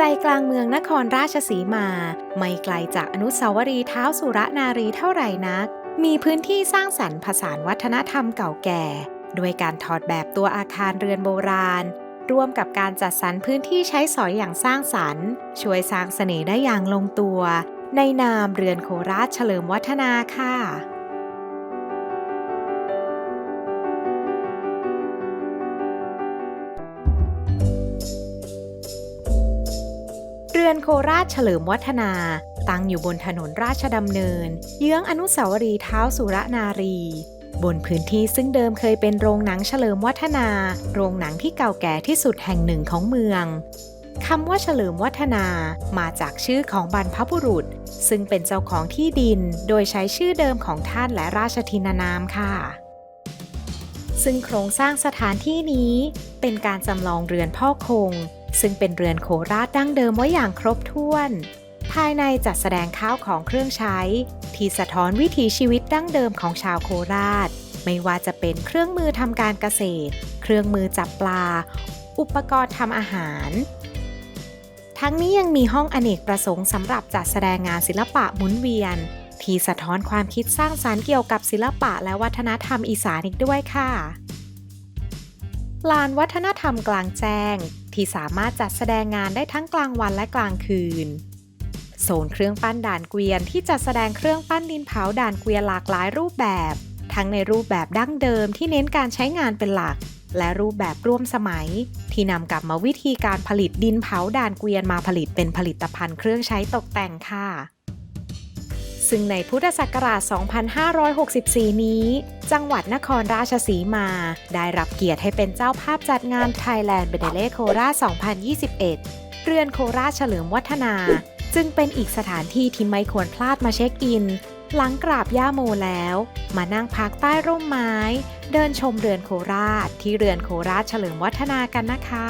ใจกลางเมืองนครราชสีมา ไม่ไกลจากอนุสาวรีย์เท้าสุรนารีเท่าไหร่นัก มีพื้นที่สร้างสรรค์ผสานวัฒนธรรมเก่าแก่ ด้วยการถอดแบบตัวอาคารเรือนโบราณ ร่วมกับการจัดสรรพื้นที่ใช้สอยอย่างสร้างสรรค์ ช่วยสร้างเสน่ห์ได้อย่างลงตัว ในนามเรือนโคราชเฉลิมวัฒนาค่ะ รือนโคราชเฉลิมวัฒนา ตั้งอยู่บนถนนราชดำเนิน เยื้องอนุสาวรีย์เท้าสุรนารี บนพื้นที่ซึ่งเดิมเคยเป็นโรงหนังเฉลิมวัฒนา โรงหนังที่เก่าแก่ที่สุดแห่งหนึ่งของเมืองคำว่าเฉลิมวัฒนามาจากชื่อของบรรพบุรุษ ซึ่งเป็นเจ้าของที่ดินโดยใช้ชื่อเดิมของท่านและราชทินานามค่ะ ซึ่งโครงสร้างสถานที่นี้เป็นการจำลองเรือนพ่อคงซึ่งเป็นเรือนโคราชดั้งเดิมไว้อย่างครบถ้วน ภายในจัดแสดงข้าวของเครื่องใช้ ที่สะท้อนวิถีชีวิตดั้งเดิมของชาวโคราช ไม่ว่าจะเป็นเครื่องมือทำการเกษตร เครื่องมือจับปลา อุปกรณ์ทำอาหาร ทั้งนี้ยังมีห้องอเนกประสงค์สำหรับจัดแสดงงานศิลปะหมุนเวียน ที่สะท้อนความคิดสร้างสรรค์เกี่ยวกับศิลปะและวัฒนธรรมอีสานอีกด้วยค่ะลานวัฒนธรรมกลางแจ้ง ที่สามารถจัดแสดงงานได้ทั้งกลางวันและกลางคืน โซนเครื่องปั้นด่านเกวียนที่จัดแสดงเครื่องปั้นดินเผาด่านเกวียนหลากหลายรูปแบบ ทั้งในรูปแบบดั้งเดิมที่เน้นการใช้งานเป็นหลัก และรูปแบบร่วมสมัย ที่นำกลับมาวิธีการผลิตดินเผาด่านเกวียนมาผลิตเป็นผลิตภัณฑ์เครื่องใช้ตกแต่งค่ะ ซึ่งในพุทธศักราช 2564 นี้ จังหวัดนครราชสีมา ได้รับเกียรติให้เป็นเจ้าภาพจัดงาน Thailand b e d e l e โคราช 2021 เรือนโคราชเฉลิมวัฒนา จึงเป็นอีกสถานที่ที่ไม่ควรพลาดมาเช็คอิน หลังกราบย่าโมแล้ว มานั่งพักใต้ร่มไม้ เดินชมเรือนโคราชที่เรือนโคราชเฉลิมวัฒนากันนะคะ